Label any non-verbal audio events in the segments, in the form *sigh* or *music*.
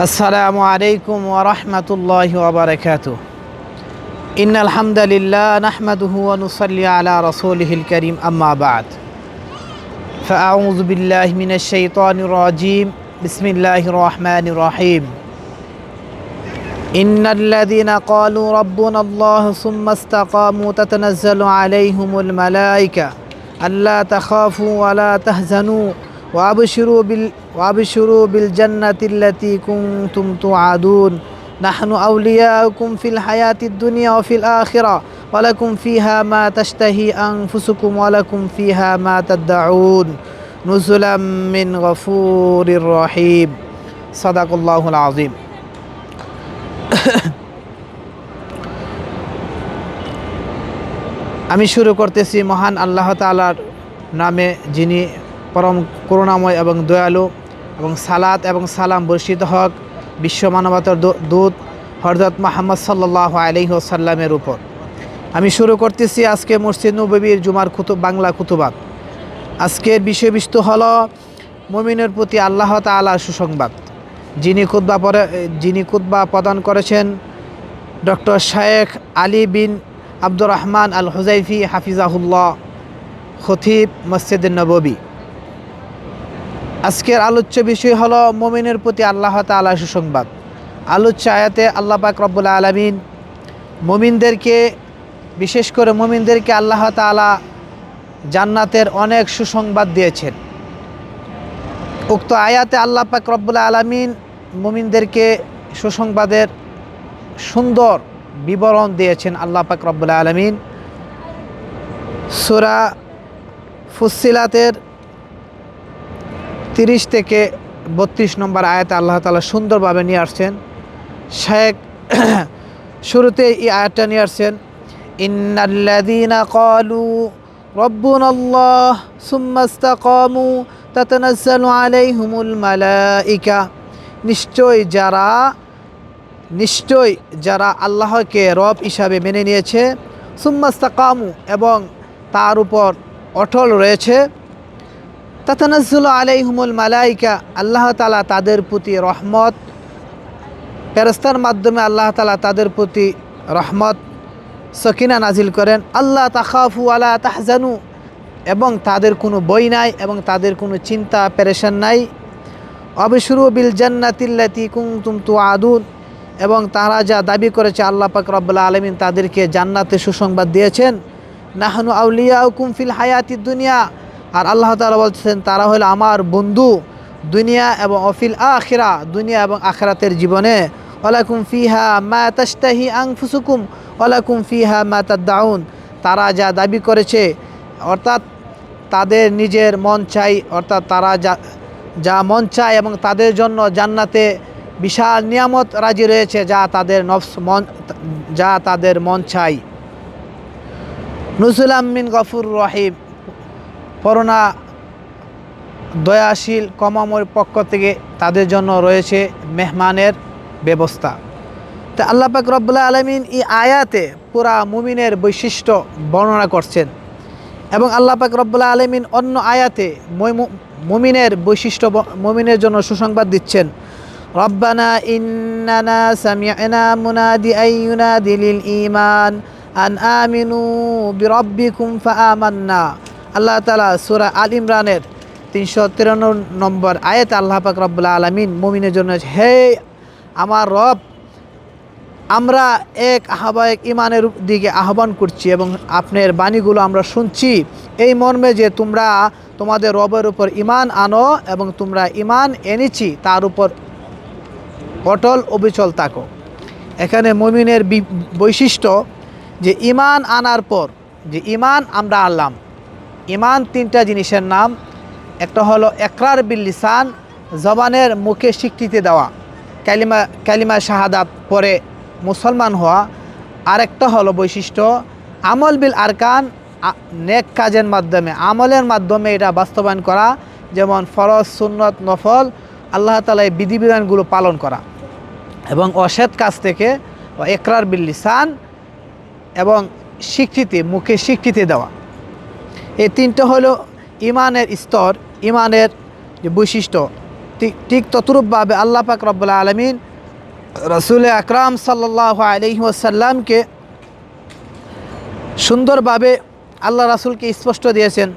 السلام عليكم ورحمة الله وبركاته إن الحمد لله نحمده ونصلي على رسوله الكريم أما بعد فأعوذ بالله من الشيطان الرجيم بسم الله الرحمن الرحيم إن الذين قالوا ربنا الله ثم استقاموا تتنزل عليهم الملائكة ألا تخافوا ولا تحزنوا وأبشروا بال وأبشروا بالجنة التي كنتم توعدون نحن أولياؤكم في الحياة الدنيا وفي الآخرة ولكم فيها ما تشتهي أنفسكم ولكم فيها ما تدعون نزلا من غفور رحيم صدق الله العظيم আমি শুরু করতেছি মহান আল্লাহ তালার নামে যিনি পরম করুণাময় এবং দয়ালু এবং সালাত এবং সালাম বর্ষিত হক বিশ্ব মানবতার দূত হরজত মাহমদ সাল্লাহ আলহিহসাল্লামের উপর। আমি শুরু করতেছি আজকে মসজিদ নবীর জুমার কুতুব বাংলা কুতুবাত আজকের বিষয়বস্তু হল মমিনের প্রতি আল্লাহ তালার সুসংবাদ। যিনি খুদ্া পরে যিনি খুদ্া প্রদান করেছেন ডক্টর শায়েখ আলী বিন আব্দুর রহমান আল হুজাইফি হাফিজাহুল্লাহ খতিব মসজিদ নববী। আজকের আলোচ্য বিষয় হলো মমিনের প্রতি আল্লাহ তালা সুসংবাদ। আলোচ্য আয়াতে আল্লাহ পাক রব্বুল আলমিন মমিনদেরকে, বিশেষ করে মমিনদেরকে আল্লাহ তালা জান্নাতের অনেক সুসংবাদ দিয়েছেন। উক্ত আয়াতে আল্লাহ পাক রব্বুল আলমিন মুমিনদেরকে সুসংবাদের সুন্দর বিবরণ দিয়েছেন আল্লাহ পাক রব্বুল আলমিন। সুরা ফুসিলাতের তিরিশ থেকে বত্রিশ নম্বর আয়াতে আল্লাহ তালা সুন্দরভাবে নিয়ে আসছেন। শেখ *clears throat* শুরুতে এই আয়াতটা নিয়ে আসছেন, ইন্নাল্লাযীনা ক্বালু রব্বুনা আল্লাহ সুম্মা ইসতাকামু তাতানাজ্জালু আলাইহিমুল মালাইকা। নিশ্চয় যারা নিশ্চয় যারা আল্লাহকে রব হিসাবে মেনে নিয়েছে, সুম্মা ইসতাকামু এবং তার উপর অটল রয়েছে তাতানাজ্জুলু আলাইহিমুল মালাইকা, আল্লাহ তালা তাদের প্রতি রহমত। ফেরস্তার মাধ্যমে আল্লাহ তালা তাদের প্রতি রহমত। সকিনা নাজিল করেন আল্লাহ তাখাফু আলা তাহজানু। এবং তাদের কোনো বই নাই এবং তাদের কোনো চিন্তা, পেরেশান নাই। অবিশুরু বিল জান্নাতিল্লাতি কুমতুম তু আদুন এবং তারা যা দাবি করেছে আল্লাহ পাক রব্বুল্লা আলমিন তাদেরকে জান্নাতে সুসংবাদ দিয়েছেন। নাহনু আউলিয়া কুমফিল হায়াতি দুনিয়া। আর আল্লাহ তালা বলছেন, তারা হলো আমার বন্ধু দুনিয়া এবং অফিল আখেরা দুনিয়া এবং আখরাতের জীবনে। ওলাকুম ফিহা মা তাস্তাহি আংফুসুকুম ওলাকুম ফিহা মা তাদ্দাউন। তারা যা দাবি করেছে, অর্থাৎ তাদের নিজের মন চাই, অর্থাৎ তারা যা যা মন চায় এবং তাদের জন্য জান্নাতে বিশাল নিয়ামত রাজি রয়েছে, যা তাদের নফস মন, যা তাদের মন চাই। নুসুলাম মিন গফুর রহিম। করোনা দয়াশীল কমামর পক্ষ থেকে তাদের জন্য রয়েছে মেহমানের ব্যবস্থা। তা আল্লাহ পাক রব্বুল্লাহ আলমিন এই আয়াতে পুরা মুমিনের বৈশিষ্ট্য বর্ণনা করছেন এবং আল্লাহ পাক রব্বুল্লাহ আলমিন অন্য আয়াতে মুমিনের বৈশিষ্ট্য মুমিনের জন্য সুসংবাদ দিচ্ছেন। রব্বানা ইন্নানা সামিআনা মুনাদি আইয়ুনাদি লিল ঈমান আন আমিনু বিরব্বিকুম ফাআমান্না। আল্লাহ তালা সূরা আল ইমরানের তিনশো তিরান্ন নম্বর আয়াত আল্লাহ পাক রব্বুল্লাহ আলমিন মুমিনের জন্য হে আমার রব, আমরা এক আহ্বায়ক ইমানের দিকে আহ্বান করছি এবং আপনার বাণীগুলো আমরা শুনছি। এই মর্মে যে তোমরা তোমাদের রবের উপর ইমান আনো এবং তোমরা ইমান এনেছি, তার উপর অটল অবিচল থাকো। এখানে মমিনের বৈশিষ্ট্য যে ইমান আনার পর যে ইমান আমরা আনলাম ইমান তিনটা জিনিসের নাম। একটা হলো একরার বিল লিসান, জবানের মুখে স্বীকৃতি দেওয়া, কালিমা কালিমা শাহাদাত পরে মুসলমান হওয়া। আরেকটা হলো বৈশিষ্ট্য, আমল বিল আরকান নেক কাজের মাধ্যমে, আমলের মাধ্যমে এটা বাস্তবায়ন করা, যেমন ফরজ, সুন্নত, নফল, আল্লাহ তালা এই বিধিবিধানগুলো পালন করা। এবং অসৎ কাজ থেকে একরার বিল লিসান এবং স্বীকৃতি, মুখে স্বীকৃতি দেওয়া। এই তিনটা হলো ইমানের স্তর, ইমানের যে বৈশিষ্ট্য। ঠিক ততরূপভাবে আল্লাহ পাক রব্বুল্লা আলমিন রসুল আকরাম সাল্লাহ আলহি ওসাল্লামকে সুন্দরভাবে আল্লাহ রাসুলকে স্পষ্ট দিয়েছেন,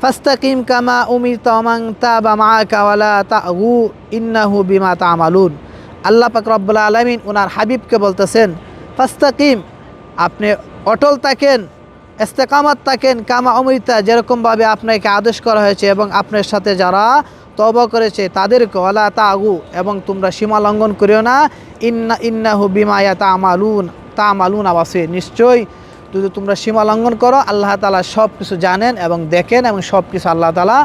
ফাস্তাকিম কামা উমির তমাং তা বা মা কাওয়ালা তা হু ইন্নাহু বিমা তা আমালুন আল্লাহ পাক রব্বুল্লা আলমিন ওনার হাবিবকে বলতেছেন, ফাস্তাকিম, আপনি অটল থাকেন ইস্তেকামাত থাকেন কামা অমৃতা যেরকমভাবে আপনাকে আদেশ করা হয়েছে এবং আপনার সাথে যারা তব করেছে তাদেরকে ওলা তা আগু এবং তোমরা সীমা লঙ্ঘন করিও না। ইন্না, ইন্নাহু বিমায়া তা আমালুন তা আমালুন আবাসে নিশ্চয়ই যদি তোমরা সীমা লঙ্ঘন করো, আল্লাহ তালা সব কিছু জানেন এবং দেখেন এবং সব কিছু আল্লাহ তালা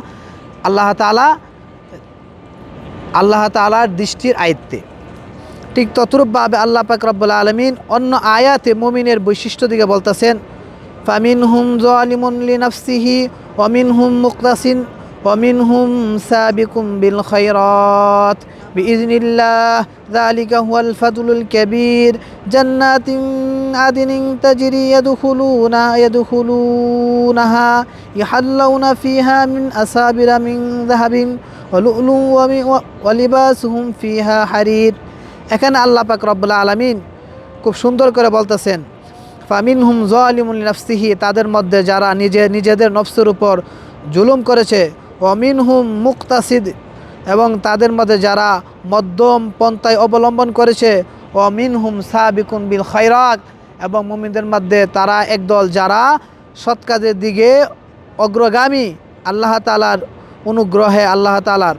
আল্লাহ তালা আল্লাহ তালার দৃষ্টির আয়ত্তে। ঠিক ততরূপভাবে আল্লাহ পাক রব্বুল আলমিন অন্য আয়াতে মুমিনের বৈশিষ্ট্য দিকে বলতেছেন ফামিন হুম জালিমুন লিনাফসিহি ওমিন হুম মুক্তাসিন ওমিন হুম সাবিকুম বিল খৈরত بإذن الله ذلك هو الفضل الكبير جنات عدن تجري يدخلون يدخلونها يحلون فيها من أسابر من ذهب ولؤلؤ ومن- ولباسهم فيها حرير এখানে আল্লাহ পাক রব্বুল আলমিন খুব সুন্দর করে বলতেছেন ফামিন হুম জলিমুল নফসিহি তাদের মধ্যে যারা নিজে নিজেদের নফসের উপর জুলুম করেছে অমিন হুম মুক্তাসিদ, এবং তাদের মধ্যে যারা মধ্যম পন্থায় অবলম্বন করেছে অমিন হুম সাবিকুন বিল খৈরাক এবং মুমিনদের মধ্যে তারা একদল যারা সৎ কাজের দিকে অগ্রগামী, আল্লাহ তালার অনুগ্রহে আল্লাহ তালার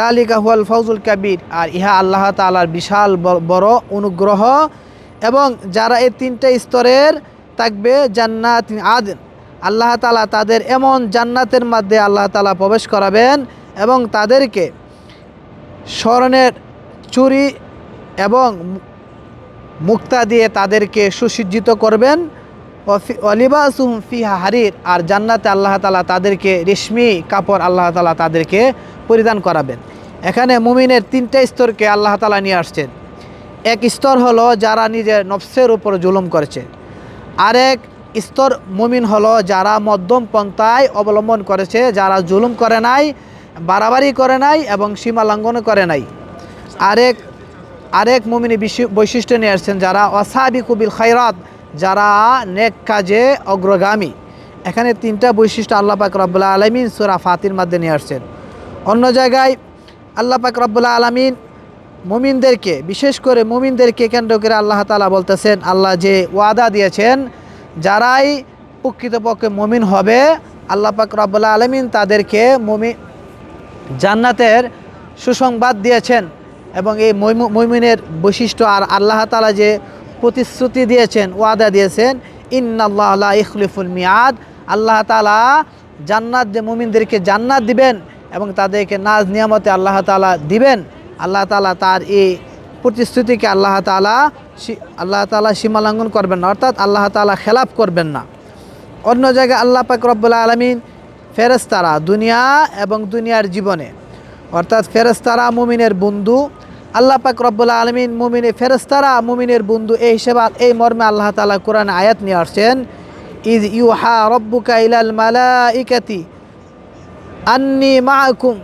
রালিকা হুয়াল ফৌজুল কাবির, আর ইহা আল্লাহ তালার বিশাল বড় অনুগ্রহ। এবং যারা এই তিনটে স্তরের থাকবে জান্নাত আদেন, আল্লাহ তালা তাদের এমন জান্নাতের মধ্যে আল্লাহ তালা প্রবেশ করাবেন এবং তাদেরকে স্মরণের চুরি এবং মুক্তা দিয়ে তাদেরকে সুসজ্জিত করবেন। অলিবাসুম ফিহা হারির, আর জান্নাতে আল্লাহ তালা তাদেরকে রেশমি কাপড় আল্লাহ তালা তাদেরকে পরিধান করাবেন। এখানে মুমিনের তিনটা স্তরকে আল্লাহ তালা নিয়ে আসছেন। এক স্তর হলো যারা নিজের নফসের উপর জুলুম করেছে। আরেক স্তর মুমিন হলো যারা মধ্যম পন্থায় অবলম্বন করেছে, যারা জুলুম করে নাই, বাড়াবাড়ি করে নাই এবং সীমা লঙ্ঘন করে নাই। আরেক আরেক মুমিনী বিশি- বৈশিষ্ট্য নিয়ে আসছেন যারা অসাবি কুবিল খাইরাত যারা নেক কাজে অগ্রগামী। এখানে তিনটা বৈশিষ্ট্য আল্লাহ পাক রব্বুল্লাহ আলমিন সুরা ফাতির মধ্যে নিয়ে আসছেন। অন্য জায়গায় আল্লাহ পাক রব্বুল্লাহ আলমিন মুমিনদেরকে, বিশেষ করে মুমিনদেরকে কেন্দ্র করে আল্লাহ তালা বলতেছেন, আল্লাহ যে ওয়াদা দিয়েছেন, যারাই প্রকৃতপক্ষে মুমিন হবে, আল্লাহ পাক রব্বুল্লাহ আলমিন তাদেরকে মুমিন জান্নাতের সুসংবাদ দিয়েছেন এবং এই মৈমু- মৈমিনের বৈশিষ্ট্য আর আল্লাহ তালা যে প্রতিশ্রুতি দিয়েছেন, ওয়াদা দিয়েছেন, ইন্নাল্লাহ আল্লাহ ইখলিফুল মিয়াদ, আল্লাহ তালা জান্নাত, যে মুমিনদেরকে জান্নাত দিবেন এবং তাদেরকে নাজ নিয়ামতে আল্লাহ তালা দিবেন। আল্লাহ তালা তার এই প্রতিশ্রুতিকে আল্লাহ তালা আল্লাহ তালা সীমালঙ্ঘন করবেন না, অর্থাৎ আল্লাহ তালা খেলাপ করবেন না। অন্য জায়গায় আল্লাহ পাক রব্বুল্লাহ আলমিন ফেরেস্তারা দুনিয়া এবং দুনিয়ার জীবনে, অর্থাৎ ফেরেস্তারা মুমিনের বন্ধু, আল্লাহ পাক রব্বুল্লাহ আলমিন মুমিনে ফেরেস্তারা মুমিনের বন্ধু এই হিসেবে এই মর্মে আল্লাহ তালা কোরআন আয়াত নিয়ে আসছেন ইজ ইউ ইউহা রব্বুকা ইলাল মালাইকাতি আন্নি মাকুম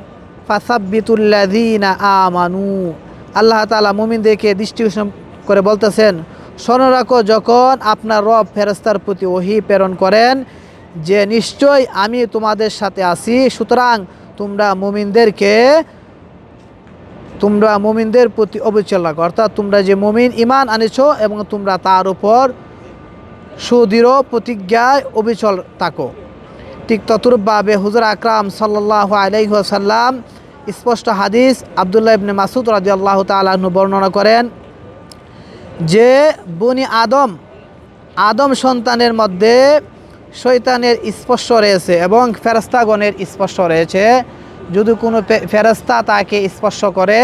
আমানু। আল্লাহ তাআলা মুমিনদেরকে আকর্ষণ করে বলতেছেন রাখো, যখন আপনার রব ফেরেস্তার প্রতি ওহি প্রেরণ করেন, যে নিশ্চয় আমি তোমাদের সাথে আছি, সুতরাং তোমরা মুমিনদেরকে, তোমরা মুমিনদের প্রতি অবিচল রাখো। অর্থাৎ তোমরা যে মুমিন ইমান আনেছো এবং তোমরা তার উপর সুদৃঢ় প্রতিজ্ঞায় অবিচল থাকো। ঠিক ততরূপভাবে হুজুর আকরাম সাল্লাহ আলাইসাল্লাম স্পষ্ট হাদিস আবদুল্লাহ ইবনে মাসুদ রাজি আল্লাহ তালু বর্ণনা করেন যে বনি আদম আদম সন্তানের মধ্যে শৈতানের স্পর্শ রয়েছে এবং ফেরস্তাগণের স্পর্শ রয়েছে। যদি কোনো ফেরেস্তা তাকে স্পর্শ করে,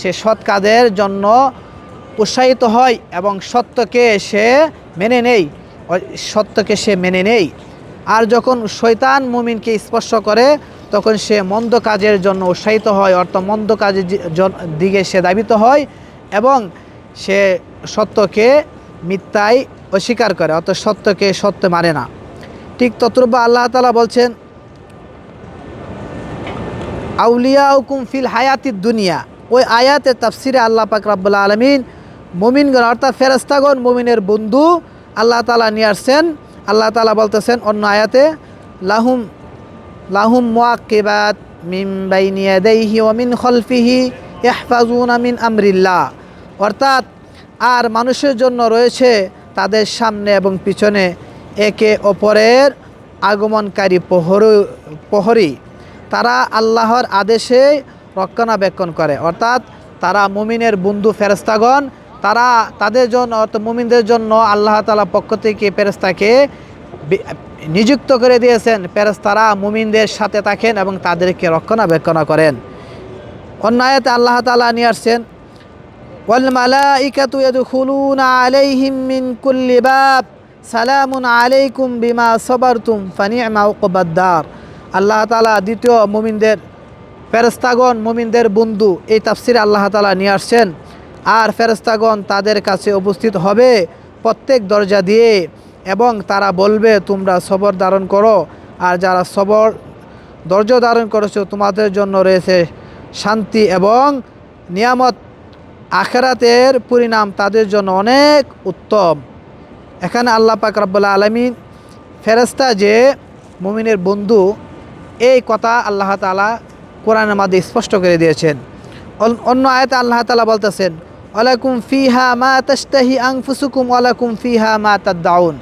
সে সৎ কাজের জন্য উৎসাহিত হয় এবং সত্যকে সে মেনে নেই সত্যকে সে মেনে নেই আর যখন শৈতান মুমিনকে স্পর্শ করে, তখন সে মন্দ কাজের জন্য উৎসাহিত হয়, অর্থাৎ মন্দ কাজের দিকে সে দাবিত হয় এবং সে সত্যকে মিথ্যায় অস্বীকার করে, অর্থাৎ সত্যকে সত্য মানে না। ঠিক তত্রব্য আল্লাহ তালা বলছেন আউলিয়া হুকুম ফিল হায়াতি দুনিয়া। ওই আয়াতে তাফসিরে আল্লাহ পাক রাব্বুল আলমিন মুমিনগণ, অর্থাৎ ফেরেস্তাগণ মুমিনের বন্ধু আল্লাহ তালা নিয়ে আসছেন। আল্লাহ তালা বলতেছেন, অন্য আয়াতে, লাহুম লাহুম মুআক্কিবাত মিন বাইনি ইয়াদাইহি ওয়া মিন খলফিহি ইয়াহফাজুনা আমিন আমরিল্লাহ। অর্থাৎ, আর মানুষের জন্য রয়েছে তাদের সামনে এবং পিছনে একে অপরের আগমনকারী প্রহর, প্রহরী। তারা আল্লাহর আদেশে রক্ষণাবেক্ষণ করে। অর্থাৎ, তারা মুমিনের বন্ধু ফেরেস্তাগণ তারা তাদের জন্য অর্থাৎ মুমিনদের জন্য আল্লাহ তালা পক্ষ থেকে ফেরেস্তাকে বি- নিযুক্ত করে দিয়েছেন ফেরেস্তারা মুমিনদের সাথে থাকেন এবং তাদেরকে রক্ষণাবেক্ষণ করেন অন্য আয়াতে আল্লাহ তালা নিয়ে আসছেন والملائكة يدخلون عليهم من كل باب سلام عليكم بما صبرتم فنعم عقب الدار আল্লাহ তালা দ্বিতীয় মুমিনদের ফেরেস্তাগণ মুমিনদের বন্ধু এই তাফসিরে আল্লাহ তালা নিয়ে আসছেন আর ফেরেস্তাগণ তাদের কাছে উপস্থিত হবে প্রত্যেক দরজা দিয়ে এবং তারা বলবে, তোমরা সবর ধারণ করো, আর যারা সবর, ধৈর্য ধারণ করেছ, তোমাদের জন্য রয়েছে শান্তি এবং নিয়ামত। আখেরাতের পরিণাম তাদের জন্য অনেক উত্তম। এখানে আল্লাহ পাক রব্বুল্লা আলমিন ফেরেস্তা যে মুমিনের বন্ধু, এই কথা আল্লাহ তালা কোরআনের মাধ্যমে স্পষ্ট করে দিয়েছেন। অন- অন্য আয়তে আল্লাহ তালা বলতেছেন ওয়ালাকুম ফিহা মা তাস্তাহি আংফুসুকুম ওয়ালাকুম ফিহা মা তাদ্দাউন।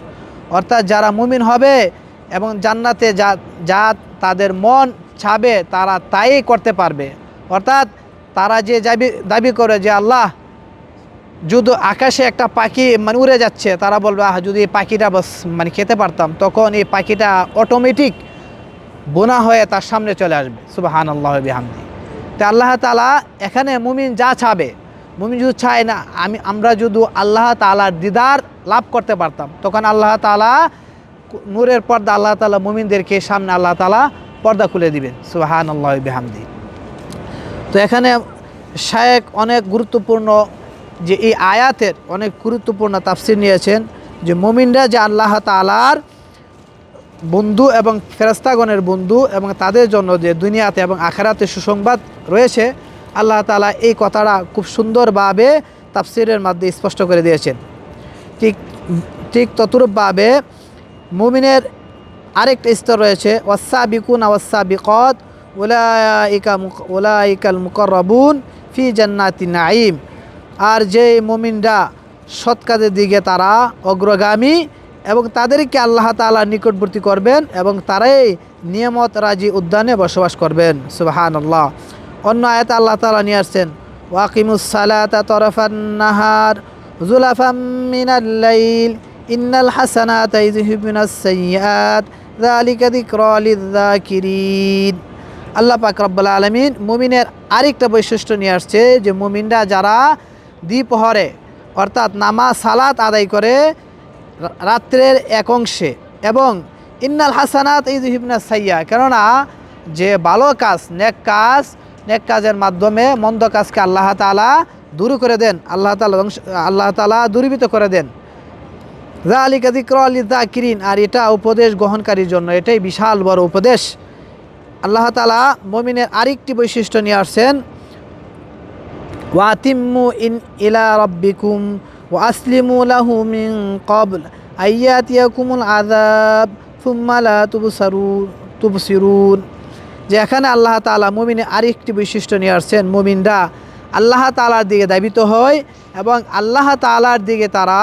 অর্থাৎ যারা মুমিন হবে এবং জান্নাতে যা যা তাদের মন ছাবে তারা তাই করতে পারবে। অর্থাৎ তারা যে দাবি দাবি করে যে আল্লাহ যদি আকাশে একটা পাখি মানে উড়ে যাচ্ছে, তারা বলবে, আহ, যদি এই পাখিটা বস মানে খেতে পারতাম, তখন এই পাখিটা অটোমেটিক বোনা হয়ে তার সামনে চলে আসবে। সুবাহান আল্লাহ বিহামদি। তো আল্লাহ তালা এখানে মুমিন যা চাবে মুমিন যদি চায় না, আমি, আমরা যদি আল্লাহ তালার দিদার লাভ করতে পারতাম, তখন আল্লাহ তালা নূরের পর্দা আল্লাহ তালা মুমিনদেরকে সামনে আল্লাহ তালা পর্দা খুলে দিবেন। সুবাহান আল্লাহ বিহামদি। তো এখানে শায়েক অনেক গুরুত্বপূর্ণ যে এই আয়াতের অনেক গুরুত্বপূর্ণ তাফসির নিয়েছেন যে মুমিনরা যে আল্লাহ তালার বন্ধু এবং ফেরাস্তাগণের বন্ধু এবং তাদের জন্য যে দুনিয়াতে এবং আখেরাতে সুসংবাদ রয়েছে আল্লাহ তালা এই কথাটা খুব সুন্দরভাবে তাফসিরের মাধ্যমে স্পষ্ট করে দিয়েছেন। ঠিক ঠিক ততরূপভাবে মুমিনের আরেকটা স্তর রয়েছে ওয়াসা বিকুন ওয়াসা বিকত ওলাইকা ওলাইকাল মুকরবুন ফি জান্নাতি নাইম আর যে মুমিনরা সৎ কাজের দিকে তারা অগ্রগামী এবং তাদেরকে আল্লাহ তাআলা নিকটবর্তী করবেন এবং তারাই নিয়ামত রাজি উদ্যানে বসবাস করবেন। সুবাহান আল্লাহ অন্য আয়াত আল্লাহ তাআলা নিয়ে আসছেন ওয়াকিমুস সালাতা তরফান নাহার জুলাফাম মিনাল ইন্নাল হাসানাত লিয-যাকিরিন। আল্লাহ পাক রব্বুল আলামিন মুমিনের আরেকটা বৈশিষ্ট্য নিয়ে আসছে যে মুমিনরা যারা দ্বিপহরে অর্থাৎ নামা সালাত আদায় করে রাত্রের এক অংশে এবং ইন্নাল হাসানাত এই হিবনা সাইয়া কেননা যে ভালো কাজ, নেক কাজ নেক কাজের মাধ্যমে মন্দ কাজকে আল্লাহ তালা দূর করে দেন, আল্লাহ তালা আল্লাহ তালা দূরীভূত করে দেন। জালিকা যিকরা লিয-যাকিরিন আর এটা উপদেশ গ্রহণকারীর জন্য, এটাই বিশাল বড় উপদেশ। আল্লাহ তালা মমিনের আরেকটি বৈশিষ্ট্য নিয়ে আসছেন ওয়াতিম্মু ইন ইলা রব্বিকুম ও আসলিমু লাহু মিন কবল আইয়াতিয়াকুমুল আযাব, সুম্মা লা তুবসারুন, তুবসিরুন। যে এখানে আল্লাহ তাআলা মুমিনের আরেকটি বৈশিষ্ট্য নিয়ে আসছেন, মুমিনরা আল্লাহ তালার দিকে দাবিত হয় এবং আল্লাহ তাআলার দিকে তারা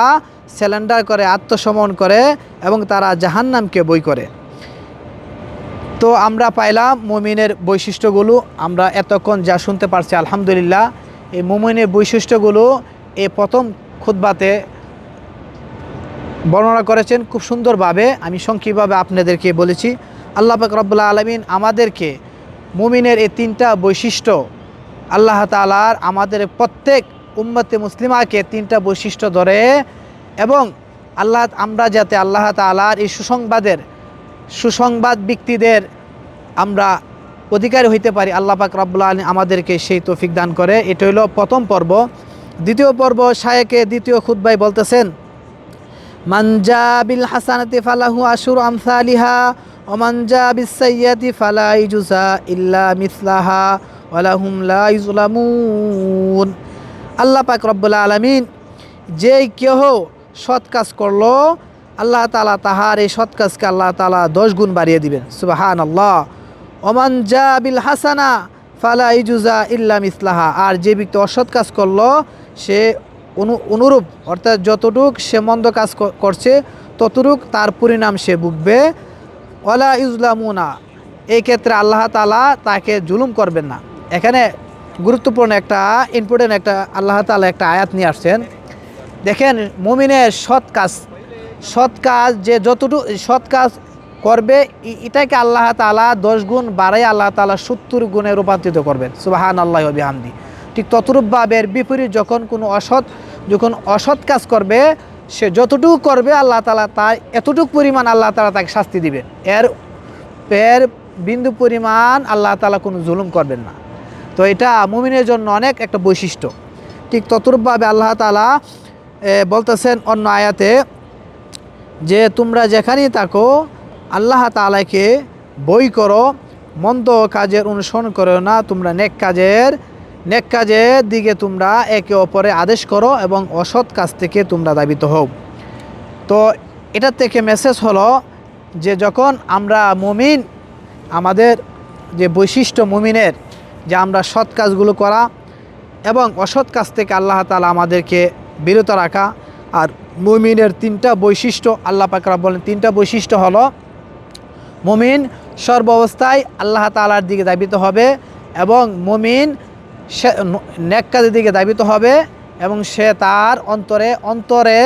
স্যালেন্ডার করে, আত্মসমর্পণ করে এবং তারা জাহান্নামকে বই করে। তো আমরা পাইলাম মুমিনের বৈশিষ্ট্যগুলো, আমরা এতক্ষণ যা শুনতে পারছি, আলহামদুলিল্লাহ, এই মুমিনের বৈশিষ্ট্যগুলো এই প্রথম খুতবাতে বর্ণনা করেছেন খুব সুন্দরভাবে। আমি সংক্ষিপ্তভাবে আপনাদেরকে বলেছি আল্লাহ পাক রব্বুল্লাহ আলমিন আমাদেরকে মুমিনের এই তিনটা বৈশিষ্ট্য, আল্লাহ তালার আমাদের প্রত্যেক উম্মতে মুসলিমাকে তিনটা বৈশিষ্ট্য ধরে এবং আল্লাহ, আমরা যাতে আল্লাহ তালার এই সুসংবাদের, সুসংবাদ ব্যক্তিদের আমরা অধিকারী হইতে পারি, আল্লাহ পাক রব্বুল আলম আমাদেরকে সেই তৌফিক দান করে। এটা হলো প্রথম পর্ব। দ্বিতীয় পর্ব শায়েকে দ্বিতীয় খুদ্বাই বলতেছেন মানজাবিল হাসানাতি ফালাহু আশুর আমসালিহা ওমান জা বিসাইয়াতি ফালা ইল্লা মিসলাহা আল্লাহ পাক রব্বুল আলামিন যে কেহ সৎ কাজ করল, আল্লাহ তালা তাহার এই সৎ কাজকে আল্লাহ তালা দশ গুণ বাড়িয়ে দিবেন। সুবাহান আল্লাহ ওমান জা বিল হাসানা ফালা ইজুজা ইল্লাম ইসলাহা আর যে ব্যক্তি অসৎ কাজ করল, সে অনু, অনুরূপ, অর্থাৎ যতটুক সে মন্দ কাজ করছে, ততটুক তার পরিণাম সে ভুগবে। ওলা ইজলামুনা এই ক্ষেত্রে আল্লাহ তালা তাকে জুলুম করবেন না। এখানে গুরুত্বপূর্ণ একটা ইম্পর্টেন্ট একটা, আল্লাহ তালা একটা আয়াত নিয়ে আসছেন। দেখেন, মুমিনের সৎ কাজ সৎ কাজ যে যতটুকু সৎ কাজ করবে এটাকে আল্লাহ তালা দশ গুণ বাড়াই আল্লাহ তালা সত্তর গুণে রূপান্তরিত করবেন। সুবাহান আল্লাহ বিহামদি। ঠিক ততরূপভাবে বিপরীত যখন কোনো অসৎ, যখন অসৎ কাজ করবে সে যতটুকু করবে আল্লাহ তালা তাই এতটুকু পরিমাণ আল্লাহ তালা তাকে শাস্তি দিবেন এর এর বিন্দু পরিমাণ আল্লাহ তালা কোনো জুলুম করবেন না। তো এটা মুমিনের জন্য অনেক একটা বৈশিষ্ট্য। ঠিক ততরূপভাবে আল্লাহ তালা বলতেছেন অন্য আয়াতে যে তোমরা যেখানেই থাকো, আল্লাহ তালাকে বই করো, মন্দ কাজের অনুসরণ করো না, তোমরা নেক কাজের নেক কাজের দিকে তোমরা একে অপরে আদেশ করো এবং অসৎ কাজ থেকে তোমরা দাবিত হও। তো এটার থেকে মেসেজ হলো যে যখন আমরা মুমিন, আমাদের যে বৈশিষ্ট্য মুমিনের, যে আমরা সৎ কাজগুলো করা এবং অসৎ কাজ থেকে আল্লাহ তালা আমাদেরকে বিরত রাখা, আর মুমিনের তিনটা বৈশিষ্ট্য, আল্লাহ পাকরা বলেন তিনটা বৈশিষ্ট্য হলো, মুমিন সর্ব অবস্থায় আল্লাহ তালার দিকে দাবিত হবে এবং মুমিন সে নেক কাজের দিকে দাবিত হবে এবং সে তার অন্তরে অন্তরে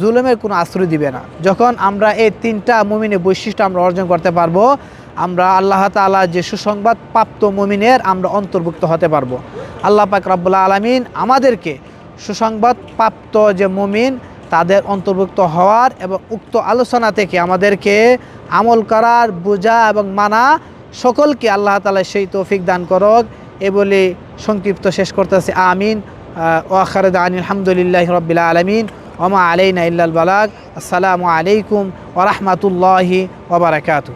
জুলুমের কোনো আশ্রয় দিবে না। যখন আমরা এই তিনটা মুমিনের বৈশিষ্ট্য আমরা অর্জন করতে পারব, আমরা আল্লাহ তালা যে সুসংবাদ প্রাপ্ত মুমিনের আমরা অন্তর্ভুক্ত হতে পারব। আল্লাহ পাক রব্বুল্লাহ আলমিন আমাদেরকে সুসংবাদ প্রাপ্ত যে মুমিন তাদের অন্তর্ভুক্ত হওয়ার এবং উক্ত আলোচনা থেকে আমাদেরকে আমল করার, বোঝা এবং মানা সকলকে আল্লাহ তালা সেই তৌফিক দান করক। এ বলে সংক্ষিপ্ত শেষ করতেছে। আমিন। ওয়াখারদ আন আলহামদুলিল্লাহ রবিল আলমিন। ওমা আলাইনা ইল্লাল বালাগ। আসসালামু আলাইকুম ওরহমতুল্লাহি ওবরাকাতু